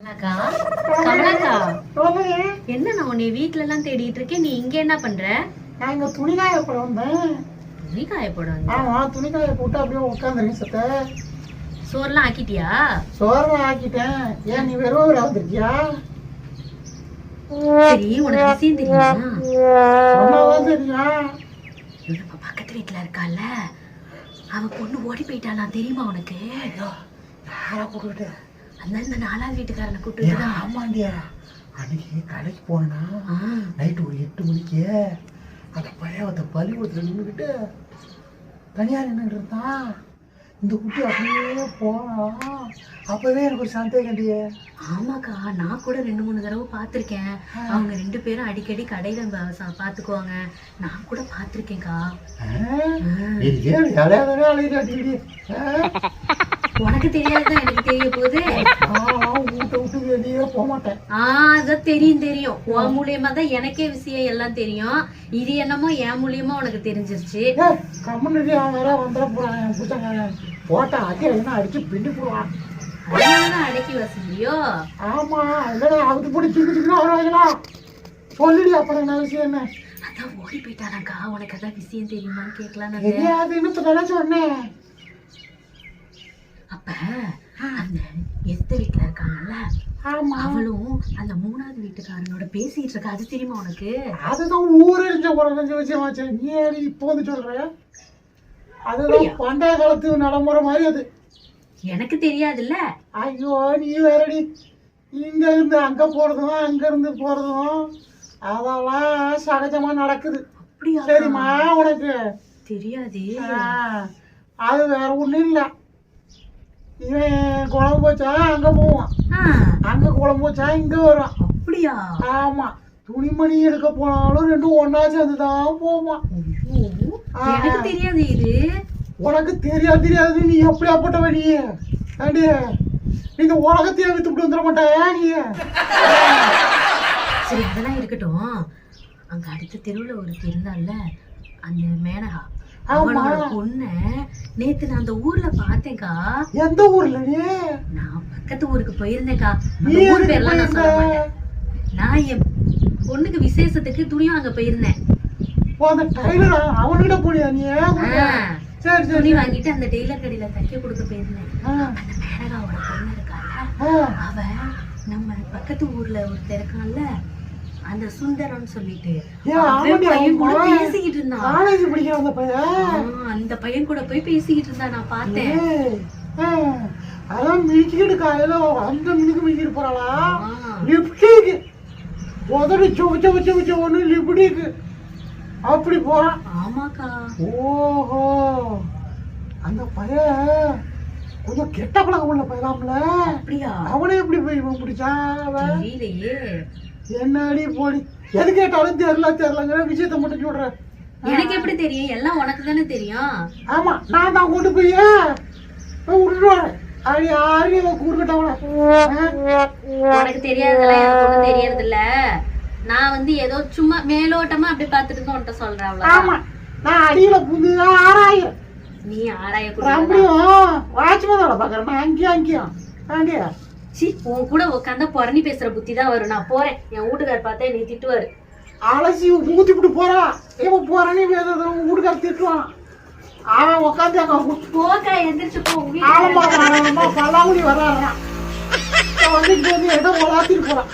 கமலாக்கா? என்ன நான் உன்னை வீட்ல எல்லாம் தேடிட்டு இருக்கேன் நீ இங்க என்ன பண்ற? நான் இங்க துணி காய போட வந்தேன் துணி காய போட போட்டு அப்படியே உட்காந்துருக்கேன் சத்த. சோறுலாம் ஆக்கிட்டியா? சோறுலாம் ஆக்கிட்டேன். ஏன் நீ வெறும் ஒரு வந்திருக்கியா சரி உனக்கு விஷயம் தெரியுமா? பக்கத்து வீட்ல இருக்கால அவ பொண்ணு ஓடி போயிட்டாலாம் தெரியுமா உனக்கு? யாரா கூப்பிட்டு அந்த இந்த நாலாவது வீட்டுக்காரனை கூப்பிட்டு ஆமாண்டியா அன்னைக்கு கடைக்கு போனா நைட்டு ஒரு எட்டு மணிக்கு அந்த பழையவத்தை பள்ளிக்கூடத்தில் நின்றுக்கிட்டு தனியார் நின்றுட்டு இருந்தான் இந்த குட்டி அப்படியே போனான். அப்பவே எனக்கு ஒரு சந்தேகம் இல்லையே ஆமாக்கா நான் கூட ரெண்டு மூணு தடவை பார்த்திருக்கேன். அவங்க ரெண்டு பேரும் அடிக்கடி கடையில ப- சா- பாத்துக்குவாங்க நான் கூட பார்த்திருக்கேன்க்கா. அழையிட்டு அடிக்கடி உனக்கு தெரியாதுதான் எனக்கு தெரிய போகுது? வீட்டை விட்டு வெளியே போக மாட்டேன் ஆ அதான் தெரியும் தெரியும். உன் மூலியமா தான் எனக்கே விஷயம் எல்லாம் தெரியும். இது என்னமோ என் மூலியமா உனக்கு தெரிஞ்சிருச்சு. ஏ கம்முன்னு அவன் வேற வந்துட போறான் என் புத்தங்க போட்டா அடி என்ன அடிச்சு பின்னி போடுவான். அடக்கி வசதியோ ஆமா இல்லடா அவத்து போட்டு சிக்கு சிக்கணும் வருவாங்களா சொல்லுடி அப்புறம் என்ன விஷயம் என்ன? அதான் ஓடி போயிட்டானாக்கா. உனக்கு அதான் விஷயம் தெரியுமான்னு கேட்கலாம் தெரியாதுன்னு சொன்னேன். அப்ப அந்த எத்த வீட்டுல இருக்காங்கல்ல அவளும் அந்த மூணாவது வீட்டுக்காரனோட பேசிட்டு இருக்கா. அது தெரியுமா உனக்கு? அதுதான் ஊரறிஞ்ச குறைஞ்ச விஷயமாச்சு நீ ஏறி இப்போ வந்து சொல்ற அதுதான் பண்டைய காலத்து நடைமுறை மாதிரி அது. எனக்கு தெரியாதுல்ல? ஐயோ நீ வேறடி. இங்க இருந்து அங்க போறதும் அங்க இருந்து போறதும் அதெல்லாம் சகஜமா நடக்குது. சரிம்மா உனக்கு? தெரியாதே. அது வேற ஒண்ணும் இல்ல. இவன் குழம்பு வச்சா அங்க போவான். அங்க குழம்பு வச்சா இங்க வரும் அப்படியா? ஆமா. துணிமணி எடுக்க போனாலும் ரெண்டும் ஒண்ணா சேர்ந்து தான் போவான். எனக்கு தெரியாது இது. உனக்கு தெரியாது தெரியாது. நீ எப்படியாப்பட்டவ நீ ஏண்டி? நீ இந்த உலகத்தையே வித்துட்டு வந்துட மாட்டாயா நீ? சரி அதெல்லாம் இருக்கட்டும். அங்க அடுத்த தெருவுல ஒருத்தி இருந்தால அந்த மேனகா. ஆமா. அவளோட பொண்ண நேத்து நான் அந்த ஊர்ல பார்த்தேன்க்கா எந்த ஊர்ல நான் பக்கத்து ஊருக்கு போயிருந்தேன்க்கா அந்த ஊர் பேர்லாம் நான் சொல்ல? மாட்டேன். நான் என் பொண்ணுக்கு விசேஷத்துக்கு துணியும் அங்க போயிருந்தேன். அவன்கிட்ட போனியா நீ? சரி துணி வாங்கிட்டு அந்த டெய்லர் கடையில தைக்க கொடுக்க போயிருந்தேன். அந்த மேனகாவோட பொண்ணு இருக்கால ஆ. அவ நம்ம பக்கத்து ஊர்ல ஒருத்தர் இருக்கான்ல அந்த சுந்தரம்னு சொல்லிட்டு. பையன் கூட பேசிக்கிட்டு இருந்தான். காலேஜ் படிக்கிற அந்த பையன் அந்த பையன் கூட போய் பேசிக்கிட்டு இருந்தா நான் பார்த்தேன். அதான் மிதிக்கிட்டு காலையில அந்த மிதிக்கு மிதிக்கிட்டு போறாளா? ஆ. லிப்டிக் உதவி சுவச்ச வச்ச வச்ச ஒண்ணு லிப்டிக் அப்படி போறான். ஆமாக்கா. ஓஹோ. அந்த பையன் கொஞ்சம் கெட்ட பழக்கம் உள்ள பையனாம்ல. அப்படியா? அவனே எப்படி போய் பிடிச்சான்? தெரியலையே. என்னடி போடி? எது கேட்டாலும் தெரியல தெரியலங்கிற விஷயத்த மட்டும் சொல்றேன் எனக்கு எப்படி தெரியும்? எல்லாம் உனக்கு தானே தெரியும்? ஆமா நான் தான் கொண்டு போய் விட்டுட்டு வரேன். அது இவன் உனக்கு எனக்கு ஒண்ணும் தெரியறது இல்ல நான் வந்து ஏதோ சும்மா மேலோட்டமா அப்படி பார்த்துட்டு உன்கிட்ட சொல்றேன் ஆமா நான் அடியில புந்து ஆறாயிரம் நீ அப்படியும் வாட்ச்மேனோட பாக்குறேன் அங்கேயும் அங்கேயும். ஆண்டியா சி உன் கூட உட்காந்தா புறணி பேசுற புத்தி தான் வரும். நான் போறேன். என் வீட்டுக்கார் பார்த்தா நீ திட்டுவாரு. அலசி ஊத்தி விட்டு போறான் இவன் போறானே வீட்டுக்கார திட்டுவான். அவன் உட்காந்து அங்க போக்கா எந்திரிச்சு போ. உன் ஆலமா பல்லாங்குடி வர்றான் வந்து ஏதோ உலாத்திட்டு போறான்.